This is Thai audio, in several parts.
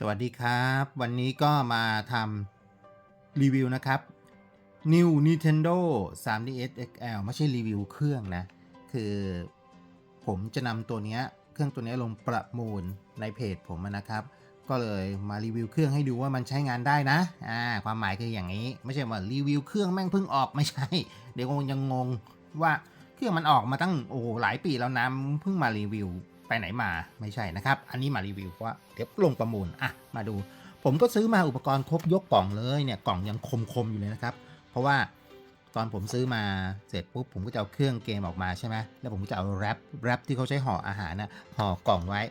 สวัสดีครับ วันนี้ก็มาทำรีวิวนะครับ New Nintendo 3DS XL ไม่ใช่รีวิวเครื่องนะ คือผมจะนำตัวนี้เครื่องตัวนี้ลงประมูลในเพจผมนะครับ ก็เลยมารีวิวเครื่องให้ดูว่ามันใช้งานได้นะอ่าความหมายคืออย่างนี้ ไม่ใช่ว่ารีวิวเครื่องแม่งเพิ่งออกไม่ใช่ เดี๋ยวคงยังงงว่าเครื่องมันออกมาตั้งโอ้หหลายปีแล้วนะเพิ่งมารีวิว ไปไหนมาไม่ใช่นะครับ อันนี้มารีวิวเพราะว่าเดี๋ยวลงประมูลอะมาดู ผมก็ซื้อมาอุปกรณ์ครบยกกล่องเลยเนี่ยกล่องยังคมๆอยู่เลยนะครับ เพราะว่าตอนผมซื้อมาเสร็จปุ๊บผมก็จะเอาเครื่องเกมออกมาใช่ไหมแล้วผมก็จะเอาแรปแรปที่เขาใช้ห่ออาหารนะห่อกล่องไว้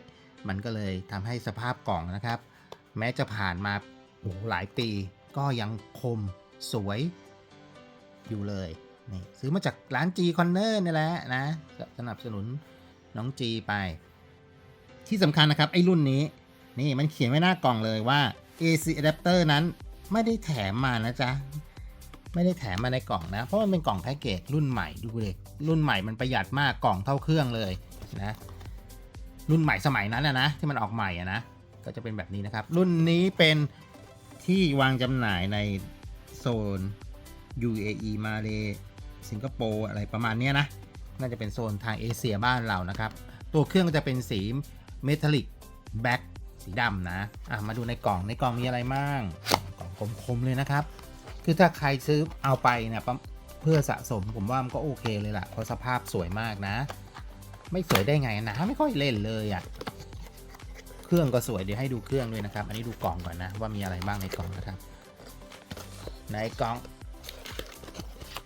มันก็เลยทำให้สภาพกล่องนะครับ แม้จะผ่านมาโอ้โหหลายปี ก็ยังคมสวยอยู่เลยนี่ซื้อมาจากร้าน G Corner นี่แหละนะสนับสนุน น้อง G ไป ที่สำคัญนะครับ ไอ้รุ่นนี้ นี่มันเขียนไว้หน้ากล่องเลยว่า AC adapter นั้นไม่ได้แถมมานะจ๊ะ ไม่ได้แถมมาในกล่องนะ เพราะมันเป็นกล่องแพ็กเกจรุ่นใหม่ดูเลยรุ่นใหม่มันประหยัดมากกล่องเท่าเครื่องเลยนะรุ่นใหม่สมัยนั้นนะนะที่มันออกใหม่อะนะก็จะเป็นแบบนี้นะครับ รุ่นนี้เป็นที่วางจำหน่ายในโซน UAE มาเลสิงคโปร์อะไรประมาณนี้นะ น่าจะเป็นโซนทางเอเชียบ้านเรานะครับ ตัวเครื่องก็จะเป็นสีเมทัลลิกแบ็กสีดำนะอะมาดูในกล่องในกล่องมีอะไรบ้างกล่องคมๆเลยนะครับ คือถ้าใครซื้อเอาไปเนี่ยเพื่อสะสมผมว่ามันก็โอเคเลยล่ะ เพราะสภาพสวยมากนะ ไม่สวยได้ไงนะไม่ค่อยเล่นเลยอะ่ะเครื่องก็สวยเดี๋ยวให้ดูเครื่องด้วยนะครับ อันนี้ดูกล่องก่อนนะว่ามีอะไรบ้างในกล่องนะครับในกล่อง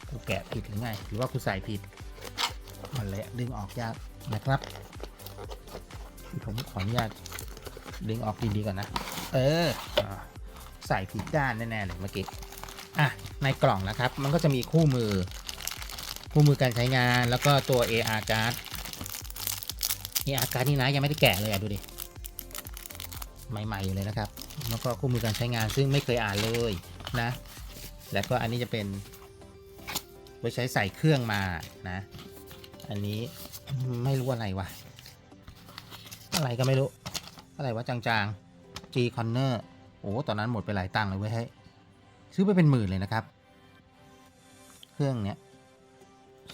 กูแกะผิดหรือไงหรือว่ากูใส่ผิด มันแหละดึงออกยากนะครับ ผมขออนุญาตดึงออกดีๆก่อนนะเอออ ใส่ผิดด้านแน่ๆเลยเมื่อกี้ อะ ในกล่องนะครับ มันก็จะมีคู่มือ คู่มือการใช้งานแล้วก็ตัว AR card AR card นี่นะยังไม่ได้แกะเลยอะดูดิ ใหม่ๆอยู่เลยนะครับ แล้วก็คู่มือการใช้งานซึ่งไม่เคยอ่านเลยนะ แล้วก็อันนี้จะเป็นไว้ใช้ใส่เครื่องมานะ อันนี้ไม่รู้อะไรวะ อะไรก็ไม่รู้ อะไรวะจางๆ G Corner โอ้ตอนนั้นหมดไปหลายตังค์เลยเว้ยให้ซื้อไปเป็นหมื่นเลยนะครับ เครื่องเนี้ย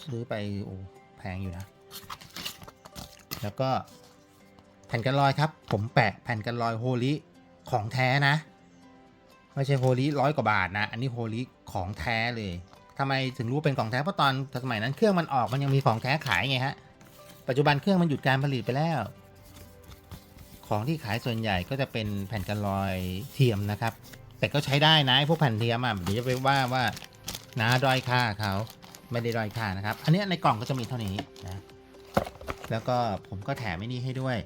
ซื้อไปโอ้แพงอยู่นะ แล้วก็แผ่นกันรอยครับ ผมแปะแผ่นกันรอยโฮลิของแท้นะ ไม่ใช่โฮลิร้อยกว่าบาทนะ อันนี้โฮลิของแท้เลย ทำไมถึงรู้เป็นของแท้เพราะตอนสมัยนั้นเครื่องมันออกมันยังมีของแท้ขายไงฮะ ปัจจุบันเครื่องมันหยุดการผลิตไปแล้ว ของที่ขายส่วนใหญ่ก็จะเป็นแผ่นกันรอยเทียมนะครับ แต่ก็ใช้ได้นะพวกแผ่นเทียมอะเดี๋ยวจะไปว่าว่านาด้อยค่าเขาไม่ได้ด้อยค่านะครับ อันนี้ในกล่องก็จะมีเท่านี้นะ แล้วก็ผมก็แถมไอ้นี่ให้ด้วย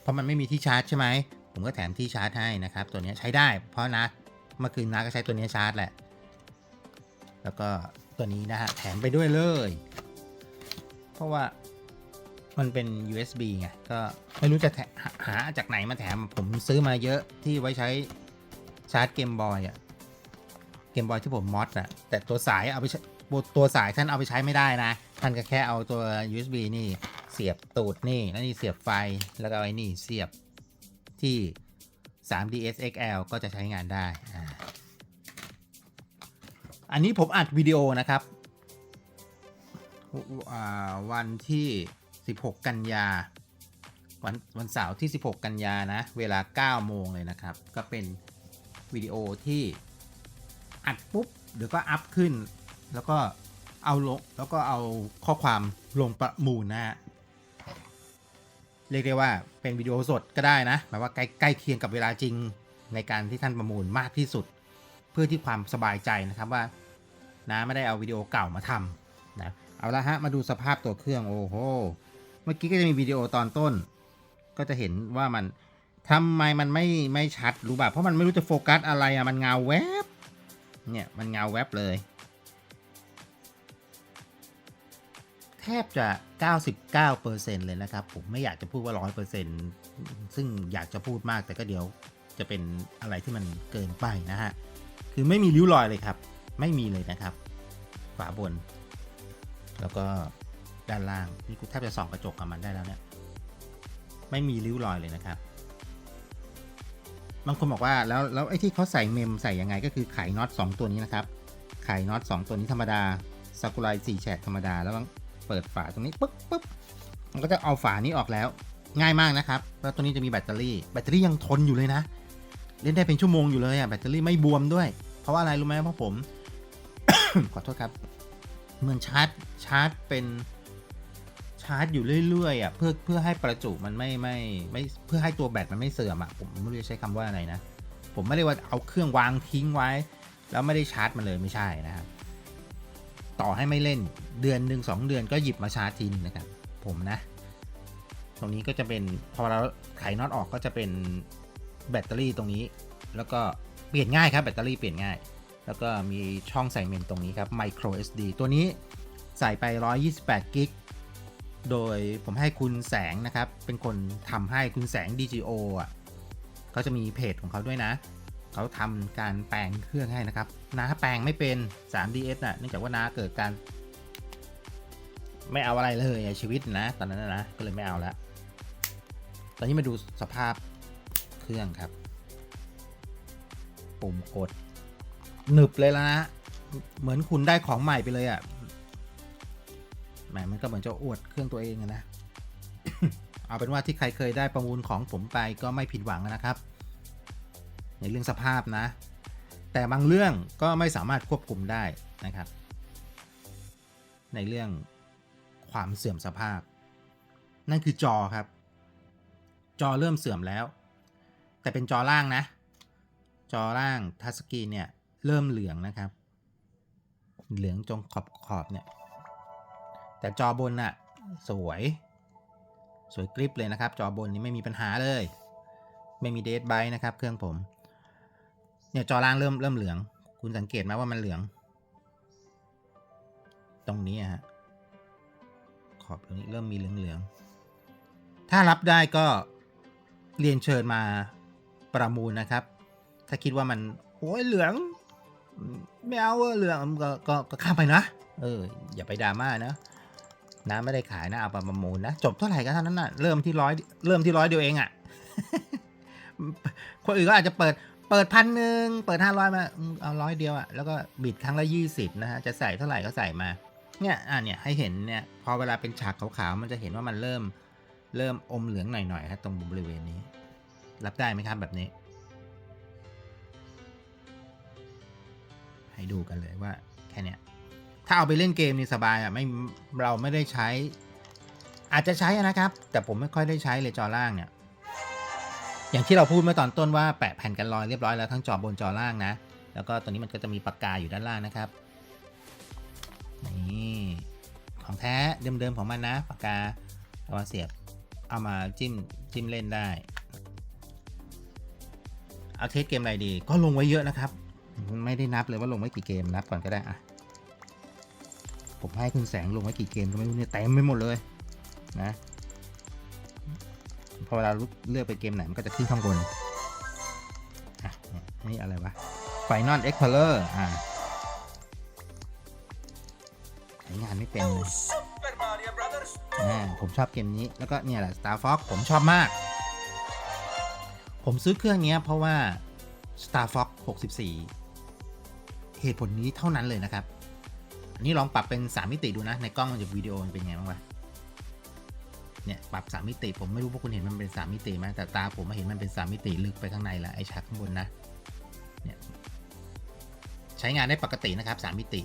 เพราะมันไม่มีที่ชาร์จใช่ไหม ผมก็แถมที่ชาร์จให้นะครับ ตัวนี้ใช้ได้ เพราะนะเมื่อคืนนะก็ใช้ตัวนี้ชาร์จแหละ แล้วก็ตัวนี้นะฮะแถมไปด้วยเลย เพราะว่ามันเป็น USB ไง ก็ไม่รู้จะหาหาจากไหนมาแถม ผมซื้อมาเยอะที่ไว้ใช้ชาร์จเกมบอยอะเกมบอยที่ผมมอดอะแต่ตัวสายเอาไปใช้ตัวสายท่านเอาไปใช้ไม่ได้นะ ท่านก็แค่เอาตัว USB นี่เสียบตูดนี่ แล้วนี่เสียบไฟ แล้วก็เอาไอ้นี่เสียบที่ 3ds XL ก็จะใช้งานได้ อันนี้ผมอัดวิดีโอนะครับ วันที่ 16 กันยา วันวันเสาร์ที่ 16 กันยานะ เวลา 9 โมงเลยนะครับ ก็เป็นวิดีโอที่อัดปุ๊บเดี๋ยวก็อัพขึ้น แล้วก็เอาลงแล้วก็เอาข้อความลงประมูลนะฮะเรียกได้ว่าเป็นวิดีโอสดก็ได้นะหมายว่าใกล้ใกล้เคียงกับเวลาจริงในการที่ท่านประมูลมากที่สุด เพื่อที่ความสบายใจนะครับว่า นะไม่ได้เอาวิดีโอเก่ามาทำนะเอาละฮะมาดูสภาพตัวเครื่องโอ้โหเมื่อกี้ก็จะมีวิดีโอตอนต้น ก็จะเห็นว่ามันทำไมมันไม่ไม่ชัดรู้ป่ะเพราะมันไม่รู้จะโฟกัสอะไรอะมันเงาแวบเนี่ยมันเงาแวบเลย แทบจะ 99%เลยนะครับ ผมไม่อยากจะพูดว่า 100%ซึ่งอยากจะพูดมากแต่ก็เดี๋ยวจะเป็นอะไรที่มันเกินไปนะฮะ คือไม่มีริ้วรอยเลยครับ ไม่มีเลยนะครับ ฝาบน แล้วก็ด้านล่างนี่กูแทบจะส่องกระจกกับมันได้แล้วเนี่ย ไม่มีริ้วรอยเลยนะครับบางคนบอกว่าแล้วแล้วไอ้ที่เขาใส่เมมใส่ยังไงก็คือไขน็อต2ตัวนี้นะครับไขน็อต2ตัวนี้ธรรมดาซากุไร4แฉกธรรมดาแล้วเปิดฝาตรงนี้ปุ๊บปุ๊บมันก็จะเอาฝานี้ออกแล้ว ง่ายมากนะครับแล้วตัวนี้จะมีแบตเตอรี่ แบตเตอรี่ยังทนอยู่เลยนะ เล่นได้เป็นชั่วโมงอยู่เลยอะแบตเตอรี่ไม่บวมด้วย เพราะว่าอะไรรู้ไหมเพราะผม ขอโทษครับ เหมือนชาร์จชาร์จเป็นชาร์จอยู่เรื่อยๆอะเพื่อเพื่อให้ประจุมันไม่ไม่ไม่เพื่อให้ตัวแบตมันไม่เสื่อมอะผมไม่รู้จะใช้คำว่าอะไรนะ ผมไม่ได้ว่าเอาเครื่องวางทิ้งไว้ แล้วไม่ได้ชาร์จมันเลยไม่ใช่นะครับต่อให้ไม่เล่นเดือนหนึ่งสองเดือนก็หยิบมาชาร์จทีนึงนะครับ ผมนะ ตรงนี้ก็จะเป็นพอเราไขน็อตออกก็จะเป็นแบตเตอรี่ตรงนี้ แล้วก็เปลี่ยนง่ายครับแบตเตอรี่เปลี่ยนง่าย แล้วก็มีช่องใส่เมมตรงนี้ครับ micro SD ตัวนี้ใส่ไป128กิกโดยผมให้คุณแสงนะครับ เป็นคนทำให้คุณแสง DGO อะเขาจะมีเพจของเขาด้วยนะ เขาทำการแปลงเครื่องให้นะครับน้าแปลงไม่เป็น 3ds น่ะเนื่องจากว่านาเกิดการ ไม่เอาอะไรเลยในชีวิตนะ ตอนนั้นนะนะก็เลยไม่เอาแล้วตอนนี้มาดูสภาพเครื่องครับ ปุ่มกด หนึบเลยแล้วนะเหมือนคุณได้ของใหม่ไปเลยอะ่ะแหมมันก็เหมือนจะอวดเครื่องตัวเองอะนะ เอาเป็นว่าที่ใครเคยได้ประมูลของผมไปก็ไม่ผิดหวังนะครับ ในเรื่องสภาพนะ แต่บางเรื่องก็ไม่สามารถควบคุมได้นะครับ ในเรื่องความเสื่อมสภาพ นั่นคือจอครับ จอเริ่มเสื่อมแล้ว แต่เป็นจอล่างนะ จอล่างทัชสกรีนเนี่ย เริ่มเหลืองนะครับ เหลืองจงขอบขอบเนี่ย แต่จอบนน่ะ สวย สวยกริปเลยนะครับ จอบนนี้ไม่มีปัญหาเลย ไม่มีเดทไบนะครับ เครื่องผม เนี่ยจอล่างเริ่มเริ่มเหลือง คุณสังเกตไหมว่ามันเหลือง ตรงนี้ฮะ ขอบตรงนี้เริ่มมีเหลืองๆถ้ารับได้ก็เรียนเชิญมาประมูลนะครับ ถ้าคิดว่ามันโอ้ยเหลือง ไม่เอาเว้ยเหลืองก็ก็ก็ข้ามไปนะ เออ อย่าไปดราม่านะน้ำไม่ได้ขายนะเอาไปประมูลนะ จบเท่าไหร่ก็เท่านั้นนะเริ่มที่ร้อยเริ่มที่ร้อยเดียวเองอะ่ะ คนอื่นก็อาจจะเปิดเปิดพันหนึ่งเปิดห้าร้อยมาเอาร้อยเดียวอะ่ะแล้วก็บิดครั้งละยี่สิบนะฮะจะใส่เท่าไหร่ก็ใส่มา เนี่ยอะเนี่ยให้เห็นเนี่ยพอเวลาเป็นฉากขาวๆมันจะเห็นว่ามันเริ่ม เริ่มอมเหลืองหน่อยๆครับตรงบริเวณนี้ รับได้ไหมครับแบบนี้ ให้ดูกันเลยว่าแค่เนี้ยถ้าเอาไปเล่นเกมนี่สบายอะไม่เราไม่ได้ใช้ อาจจะใช้นะครับ แต่ผมไม่ค่อยได้ใช้เลยจอล่างเนี่ยอย่างที่เราพูดเมื่อตอนต้นว่าแปะแผ่นกันรอยเรียบร้อยแล้วทั้งจอบนจอล่างนะ แล้วก็ตัวนี้มันก็จะมีปากกาอยู่ด้านล่างนะครับนี่ของแท้เดิมๆของมันนะปากกาเอามาเสียบเอามาจิ้มจิ้มเล่นได้ เอาเทสเกมอะไรดีก็ลงไว้เยอะนะครับ ไม่ได้นับเลยว่าลงไว้กี่เกมนับก่อนก็ได้อะผมให้คุณแสงลงไว้กี่เกมก็ไม่รู้เนี่ยเต็มไปหมดเลยนะพอเวลาเลือกไปเกมไหนมันก็จะขึ้นข้างบนอะนี่อะไรวะ Final Explorer อ่าใช้งานไม่เป็นเลย Super Mario Brothers อ่าผมชอบเกมนี้แล้วก็เนี่ยแหละ Star Fox ผมชอบมาก ผมซื้อเครื่องเนี้ยเพราะว่า Star Fox 64 เหตุผลนี้เท่านั้นเลยนะครับ อันนี้ลองปรับเป็น 3 มิติดูนะ ในกล้องมันจะวิดีโอมันเป็นไงบ้างวะ เนี่ยปรับ3มิติ ผมไม่รู้พวกคุณเห็นมันเป็น 3 มิติไหมแต่ตาผมมาเห็นมันเป็น 3 มิติลึกไปข้างในล้วไอ้ฉากข้างบนนะ เนี่ยใช้งานได้ปกตินะครับ 3 มิติ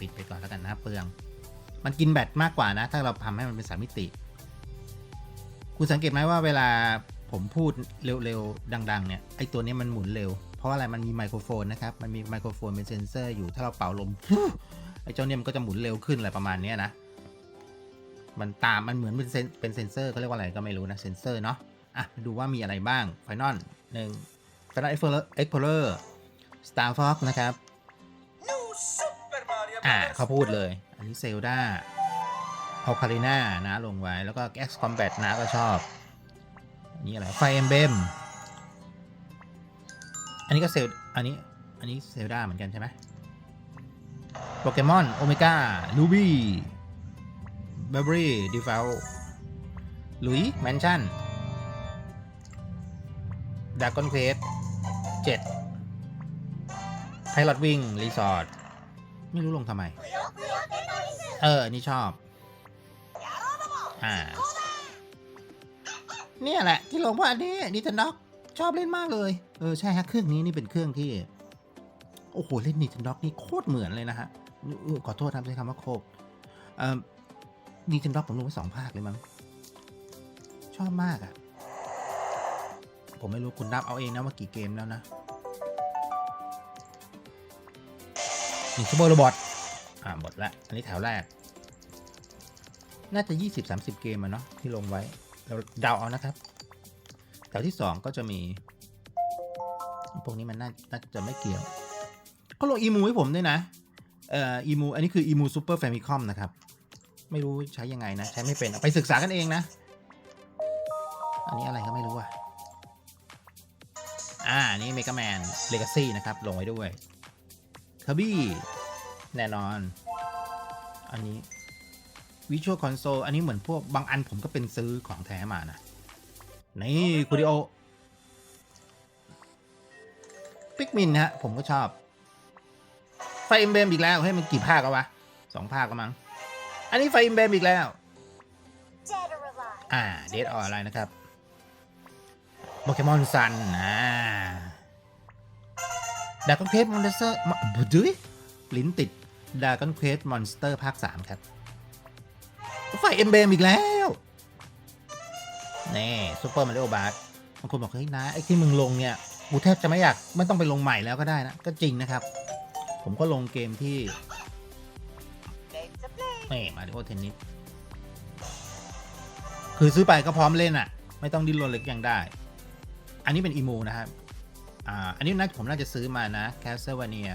ปิดไปก่อนแล้วกันนะเปลือง มันกินแบตมากกว่านะ ถ้าเราทำให้มันเป็นสามมิติ คุณสังเกตไหมว่าเวลาผมพูดเร็วๆดัง ๆ เนี่ยไอตัวนี้มันหมุนเร็ว เพราะว่าอะไรมันมีไมโครโฟนนะครับ มันมีไมโครโฟนเป็นเซนเซอร์อยู่ ถ้าเราเป่าลม ไอเจ้าเนี่ยมันก็จะหมุนเร็วขึ้นอะไรประมาณเนี้ยนะ มันตาม มันเหมือนเป็นเซนเป็นเซนเซอร์เขาเรียกว่าอะไรก็ไม่รู้นะเซนเซอร์เนาะ อะมาดูว่ามีอะไรบ้าง Final หนึ่ง Final Explorer Explorer Star Fox นะครับ New Super Mario อ่า Brothers เขาพูดเลย อันนี้เซลดาเอาคาริน่านะลงไว้ แล้วก็ X Combat นะก็ชอบอันนี้อะไร ไฟเอมเบม อันนี้ก็เซลอันนี้ อันนี้เซลดาเหมือนกันใช่ไหมโปเกมอน โอเมก้า ลูบี้เบเบอรี่ดีฟลลุย แมนชั่นดากอนเควสเจ็ดไพลอตวิ่ง รีสอร์ท ไม่รู้ลงทำไม เออ นี่ชอบ อ่า เนี่ยแหละ ที่ลงว่าะอันนี้ดิจิน็อก ชอบเล่นมากเลย เออใช่ฮะเครื่องนี้นี่เป็นเครื่องที่ โอ้โห เล่นนิ n ทนด็อกนี่โคตรเหมือนเลยนะฮะขอโทษนะใช้คำว่าโคตรเอ่อนิ n ทนด็อกผมลงไปสองภาคเลยมั้งชอบมากอะ่ะ ผมไม่รู้คุณนับเอาเองนะว่ากี่เกมแล้วนะนี่ซูเปอร์โรบอทอ่าหมดละ อันนี้แถวแรก น่าจะ 20-30 เกมอะเนาะที่ลงไว้ เราเดาเอานะครับ แถวที่ 2 ก็จะมี พวกนี้มันน่านาจะไม่เกี่ยวเขาลงอีมูให้ผมด้วยนะ เอ่ออีมูอันนี้คืออีมูซูเปอร์แฟมิคอมนะครับ ไม่รู้ใช้ยังไงนะ ใช้ไม่เป็นไปศึกษากันเองนะ อันนี้อะไรก็ไม่รู้อะอ่านี่เมก a แมนเลกาซี่นะครับ ลงไว้ด้วยคาบี้แน่นอน อันนี้ Visual Console อันนี้เหมือนพวกบางอันผมก็เป็นซื้อของแท้มานะ นี่คูดิโอปิกมินฮะ ผมก็ชอบ ไฟเอ็มเบมอีกแล้ว ให้มันกี่ภาคแล้ววะสองภาคก็มั้ง อันนี้ไฟเอ็มเบมอีกแล้ว อ่า เดทอออะไรนะครับโปเกมอนซันอ่าดากอนเควสมอนสเตอร์บุดุยลิ้นติดดากอนเควสมอนสเตอร์ภาค 3 ครับ ไฟเอ็มเบมอีกแล้ว นี่ซูเปอร์มาริโอบาร์บางคนบอกเฮ้ยนะไอ้ที่มึงลงเนี่ยกูแทบจะไม่อยากไม่ต้องไปลงใหม่แล้วก็ได้นะ ก็จริงนะครับ ผมก็ลงเกมที่นี่มาริโอเทนนิสคือซื้อไปก็พร้อมเล่นอะ ไม่ต้องดิ้นรนเล็กยังได้ อันนี้เป็นอีมูนะครับ อ่า อันนี้น่าผมน่าจะซื้อมานะ c a s t l e v a n i a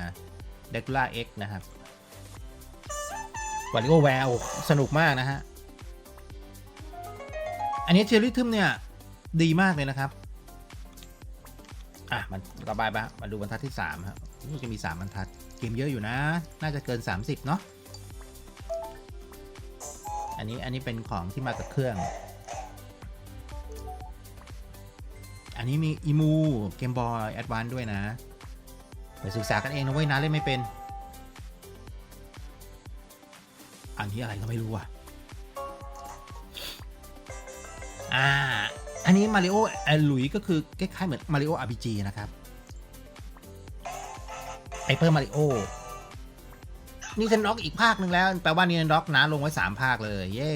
d e c u l a X นะครับวาริโอแววสนุกมากนะฮะ อันนี้เชอรี่ทึมเนี่ย ดีมากเลยนะครับ อะ มันระบายไปมาดูบรรทัดที่3ครับรู้จะมี 3 บรรทัด เกมเยอะอยู่นะ น่าจะเกิน 30 เนาะอันนี้อันนี้เป็นของที่มากับเครื่อง อันนี้มีอีมูเกมบอยแอดวานด้วยนะไปศึกษากันเองนะเว้ยนะเล่นไม่เป็น อันนี้อะไรก็ไม่รู้อะ อ่า อันนี้มาริโอแอลลุยก็คือคล้ายๆเหมือนมาริโออาร์พีจีนะครับไอเปอร์มาริโอนี่จะน็อกอีกภาคหนึ่งแล้ว แปลว่านี่น็อกนะลงไว้ 3 ภาคเลย เย้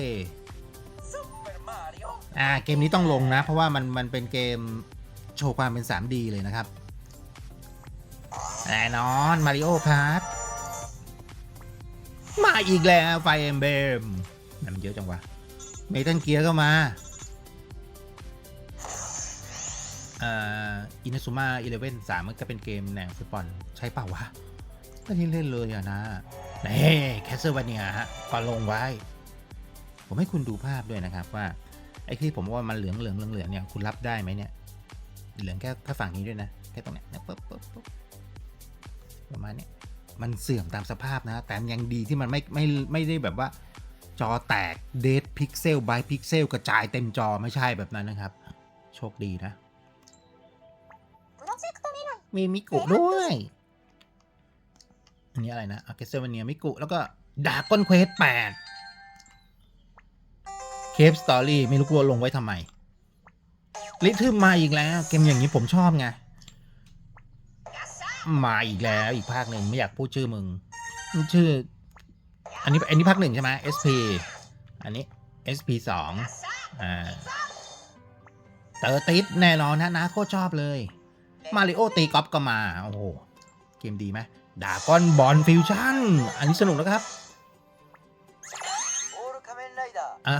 Super Mario. อ่าเกมนี้ต้องลงนะ เพราะว่ามันมันเป็นเกมโชว์ความเป็น 3D เลยนะครับแน่นอนมาริโอครับมาอีกแล้วไฟเอ็มเบมมันเยอะจังวะเมทัลเกียร์ก็มา อินซุมาอีเลเว่นสามมันก็เป็นเกมแนวฟุตบอลใช่เปล่าวะไม่ได้เล่นเลยอะนะเน่แคสเซอร์วาเนียฮะก็ลงไว้ ผมให้คุณดูภาพด้วยนะครับว่า ไอ้ที่ผมว่ามันเหลืองเหลืองเหลืองเหลืองเนี่ยคุณรับได้ไหมเนี่ย เหลืองแค่ถ้าฝั่งนี้ด้วยนะแค่ตรงเนี้ยปุ๊บปุ๊บปุ๊บประมาณเนี้ยมันเสื่อมตามสภาพนะ แต่ยังดีที่มันไม่ไม่ไม่ได้แบบว่า จอแตกเดทพิกเซลบายพิกเซลกระจายเต็มจอไม่ใช่แบบนั้นนะครับ โชคดีนะ มีมิกุด้วย อันนี้อะไรนะอาเกเซวเนียมิกุ แล้วก็ดากอนเควสแปดเคปสตอรี่ไม่รู้กลัวลงไว้ทำไม ลิทึมมาอีกแล้ว เกมอย่างนี้ผมชอบไง มาอีกแล้วอีกภาคหนึ่งไม่อยากพูดชื่อมึง ชื่อ อันนี้อันนี้ภาคหนึ่งใช่ไหม SP อันนี้ SP สองอ่าเตอร์ติสแน่นอนนะนะโคตรชอบเลย มาริโอตีกอล์ฟก็มา โอ้โห เกมดีไหมดาก้อนบอลฟิวชั่น อันนี้สนุกนะครับอะ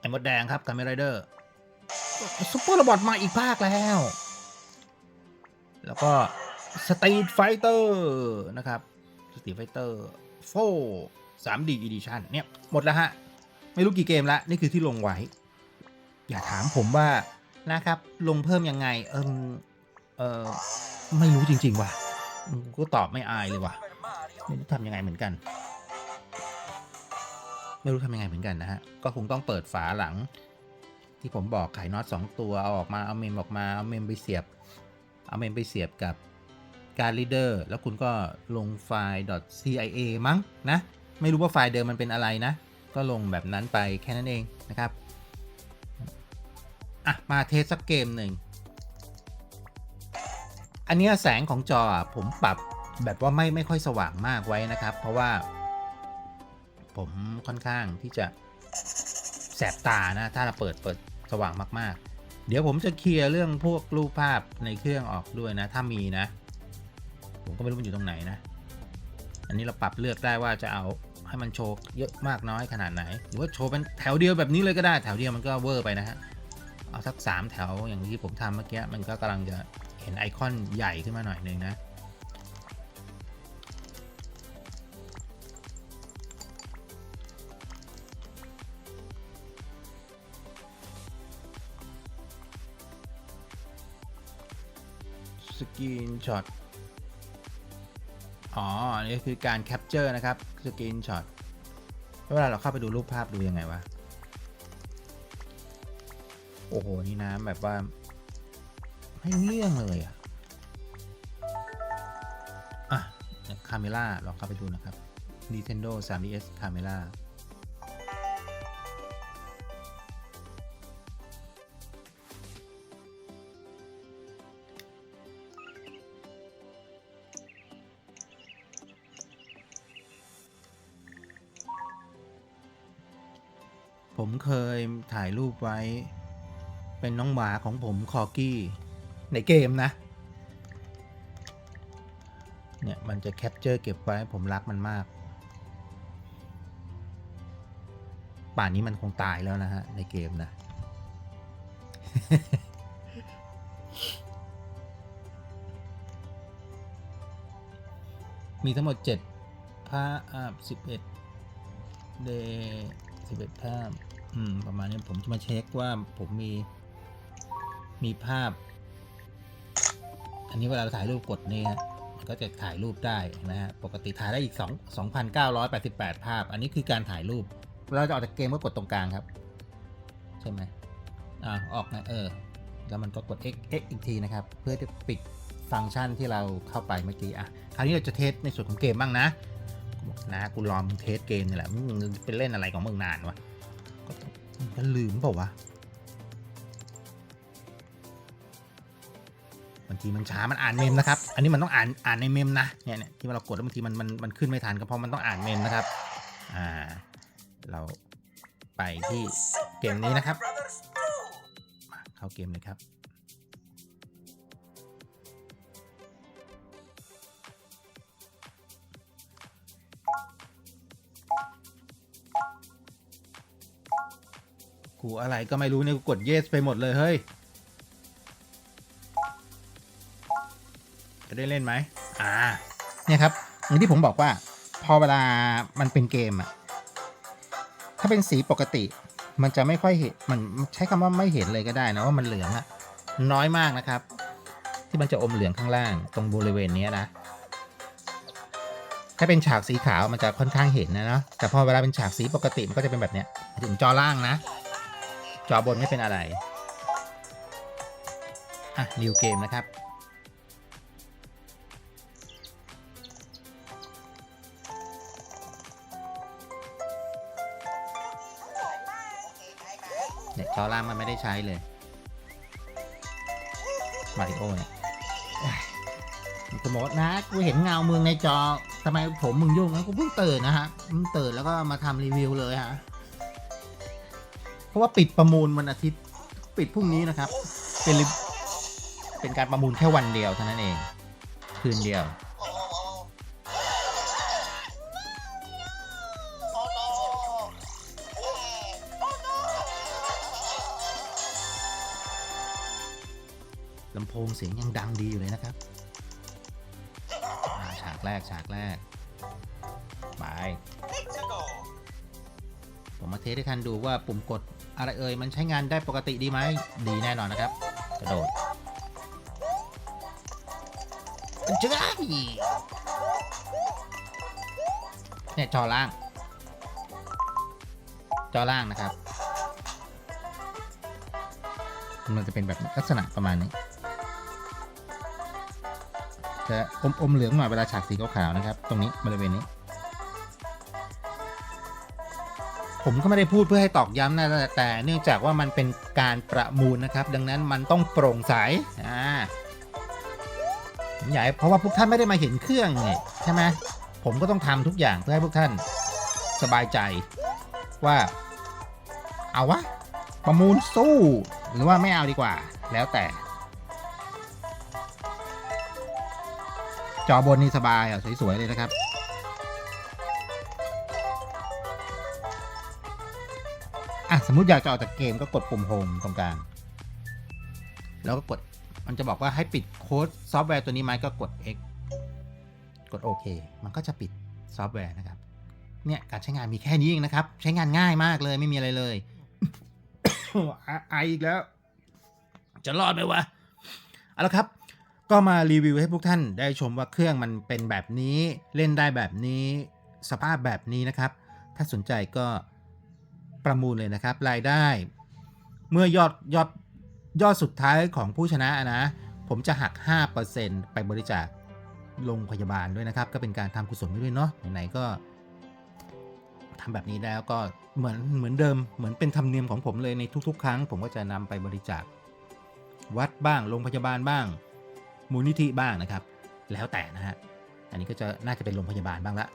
ไอ้มดแดงครับกาเมไรเดอร์ซุปเปอร์โรบอทมาอีกภาคแล้ว แล้วก็สตีทไฟเตอร์นะครับสตีทไฟเตอร์โฟร์สามดีอีดิชันเนี่ย หมดแล้วฮะ ไม่รู้กี่เกมละนี่คือที่ลงไว้ อย่าถามผมว่านะครับ ลงเพิ่มยังไง เอิม เออไม่รู้จริง ๆ ว่ะกูตอบไม่อายเลยว่ะไม่รู้ทำยังไงเหมือนกัน ไม่รู้ทำยังไงเหมือนกันนะฮะ ก็คงต้องเปิดฝาหลัง ที่ผมบอกไขน็อตสองตัว เอาออกมาเอาเมมออกมาเอาเมมไปเสียบ เอาเมมไปเสียบกับการ reader แล้วคุณก็ลงไฟล์ .cia มั้งนะ ไม่รู้ว่าไฟล์เดิมมันเป็นอะไรนะ ก็ลงแบบนั้นไปแค่นั้นเองนะครับ อะ มาเทสสักเกมหนึ่ง อันนี้แสงของจอผมปรับแบบว่าไม่ไม่ค่อยสว่างมากไว้นะครับ เพราะว่า ผมค่อนข้างที่จะแสบตานะ ถ้าเราเปิดเปิดสว่างมาก ๆ เดี๋ยวผมจะเคลียร์เรื่องพวกรูปภาพในเครื่องออกด้วยนะ ถ้ามีนะ ผมก็ไม่รู้มันอยู่ตรงไหนนะ อันนี้เราปรับเลือกได้ว่าจะเอาให้มันโชว์เยอะมากน้อยขนาดไหน หรือว่าโชว์เป็นแถวเดียวแบบนี้เลยก็ได้ แถวเดียวมันก็เวอร์ไปนะฮะ เอาสัก3แถวอย่างที่ผมทำเมื่อกี้มันก็กำลังจะเห็นไอคอนใหญ่ขึ้นมาหน่อยหนึงนะสกรีนช็อต อ๋อ อันนี้คือการแคปเจอร์นะครับ สกรีนช็อต เวลาเราเข้าไปดูรูปภาพดูยังไงวะ โอ้โห นี่น้ำแบบว่าไม่เรื่องเลยอะ อะคาเมล่าลองเข้าไปดูนะครับ Nintendo 3DS Camera ผมเคยถ่ายรูปไว้ เป็นน้องหมาของผมคอกี้ในเกมนะ เนี่ยมันจะแคปเจอร์เก็บไว้ผมรักมันมาก ป่านนี้มันคงตายแล้วนะฮะ ในเกมนะ มีทั้งหมด7ภาพ11เดย์11ภาพ อืม ประมาณนี้ผมจะมาเช็คว่าผมมี มีภาพ อันนี้เวลาเราถ่ายรูปกดนี่ฮะมันก็จะถ่ายรูปได้นะฮะ ปกติถ่ายได้อีก 2 2,988 ภาพ อันนี้คือการถ่ายรูป เราจะออกจากเกมก็กดตรงกลางครับ ใช่ไหมอ่าออกนะเออ แล้วมันก็กด x x อีกทีนะครับ เพื่อจะปิดฟังก์ชันที่เราเข้าไปเมื่อกี้ อะ คราวนี้เราจะเทสในส่วนของเกมบ้างนะ นะกูลองเทสเกมนี่แหละ มึงเป็นเล่นอะไรของมึงนานวะก็ลืมเปล่าวะางทีมันช้ามันอ่านเมมนะครับ อันนี้มันต้องอ่านอ่านในเมมนะเนี่ยเนี่ยที่เรากดแล้วบางทีมันมันมันขึ้นไม่ทันก็เพราะมันต้องอ่านเมมนะครับอ่าเราไปที่เกมนี้นะครับมาเข้าเกมเลยครับกูอะไรก็ไม่รู้เนี่ยกูกด yes ไปหมดเลยเฮ้ย ได้เล่นไหมอ่าเนี่ยครับอย่างที่ผมบอกว่าพอเวลามันเป็นเกมอะถ้าเป็นสีปกติ มันจะไม่ค่อยเห็นมันใช้คำว่าไม่เห็นเลยก็ได้นะว่ามันเหลืองอะน้อยมากนะครับ ที่มันจะอมเหลืองข้างล่างตรงบริเวณนี้นะ ถ้าเป็นฉากสีขาวมันจะค่อนข้างเห็นนะเนาะแต่พอเวลาเป็นฉากสีปกติมันก็จะเป็นแบบเนี้ยถึงจอล่างนะ จอบนไม่เป็นอะไรอะนิวเกมนะครับ เนี่ยจอล่างมันไม่ได้ใช้เลย มาริโอเนี่ยคุณบอกนะกูเห็นเงาเมึงในจอทำไมผมมึงยุ่งนะกูเพิ่งตื่นนะฮะเพิ่งตื่นแล้วก็มาทำรีวิวเลยฮะ เพราะว่าปิดประมูลวันอาทิตย์ปิดพรุ่งนี้นะครับ เป็นเป็นการประมูลแค่วันเดียวเท่านั้นเอง คืนเดียว ลำโพงเสียงยังดังดีอยู่เลยนะครับฉากแรกฉากแรกไปผมมาเทสให้ท่านดูว่าปุ่มกดอะไรเอ่ยมันใช้งานได้ปกติดีไหมดีแน่นอนนะครับ กระโดดเจ้าเนี่ยจอล่าง จอล่างนะครับ มันจะเป็นแบบลักษณะประมาณนี้ จะอมอมเหลืองหน่อยเวลาฉากสีขาวๆนะครับ ตรงนี้บริเวณนี้ ผมก็ไม่ได้พูดเพื่อให้ตอกย้ำนะแต่เนื่องจากว่ามันเป็นการประมูลนะครับ ดังนั้นมันต้องโปร่งใสอ่าผมอยากให้เพราะว่าพวกท่านไม่ได้มาเห็นเครื่องไงใช่ไหมผมก็ต้องทำทุกอย่างเพื่อให้พวกท่านสบายใจว่า เอาวะ ประมูลสู้ หรือว่าไม่เอาดีกว่า แล้วแต่ จอบนนี่สบายอะสวยๆเลยนะครับ อะ สมมุติอยากจะออกจากเกมก็กดปุ่มโฮมตรงกลาง แล้วก็กด มันจะบอกว่าให้ปิดโค้ดซอฟต์แวร์ตัวนี้ไหมก็กด X กดโอเค มันก็จะปิดซอฟต์แวร์นะครับ เนี่ยการใช้งานมีแค่นี้เองนะครับ ใช้งานง่ายมากเลยไม่มีอะไรเลยอะไออีกแล้ว จะรอดไหมวะ เอาละครับ ก็มารีวิวให้พวกท่านได้ชมว่าเครื่องมันเป็นแบบนี้เล่นได้แบบนี้ สภาพแบบนี้นะครับ ถ้าสนใจก็ประมูลเลยนะครับ รายได้ เมื่อยอดยอดยอดสุดท้ายของผู้ชนะนะ ผมจะหัก 5%ไปบริจาคโรงพยาบาลด้วยนะครับ ก็เป็นการทำกุศลด้วยเนาะไหนๆก็ทำแบบนี้แล้วก็เหมือนเหมือนเดิมเหมือนเป็นธรรมเนียมของผมเลยในทุก ๆ ครั้ง ผมก็จะนำไปบริจาควัดบ้างโรงพยาบาลบ้าง มูลนิธิบ้างนะครับ แล้วแต่นะฮะอันนี้ก็จะน่าจะเป็นโรงพยาบาลบ้างละ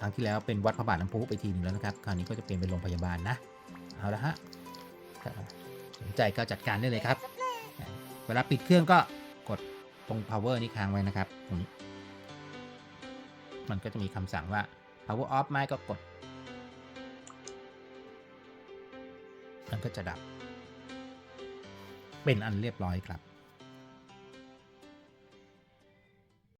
ครั้งที่แล้วเป็นวัดพระบาทน้ำพุไปทีหนึงแล้วนะครับ คราวนี้ก็จะเปลี่ยนเป็นโรงพยาบาลนะเอาละฮะสนใจก็จัดการได้เลยครับ เวลาปิดเครื่องก็กดตรง power นี่ค้างไว้นะครับตรงนี้มันก็จะมีคำสั่งว่า power off ไม่ก็กด มันก็จะดับ เป็นอันเรียบร้อยครับ